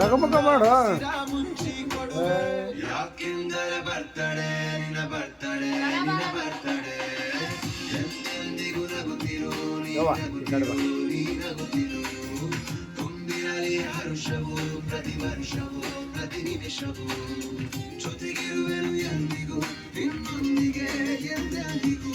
ನಗಮಗ ಮಾಡ. ಯಾಕೆಂದರೆ ಬರ್ತಡೆ ನಿನ್ನ ಬರ್ತಡೆ ನಿನ್ನ ಬರ್ತಡೆ. ಎಂದೆಂದಿಗೂ ನಗುತ್ತಿರು ನೀನಗುತ್ತಿರು ತುಂಬಿರಲಿ ಹರುಷವು ಪ್ರತಿ ವರ್ಷವು ಪ್ರತಿ ನಿಮಿಷವು. ಜೊತೆಗಿರುವೆನು ಎಂದಿಗೂ ನಿನ್ನೊಂದಿಗೆ ಎಂದೆಂದಿಗೂ.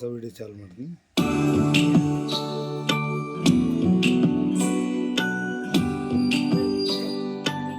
ಹೊಸ ವಿಡಿಯೋ ಚಾಲು ಮಾಡ್ತೀನಿ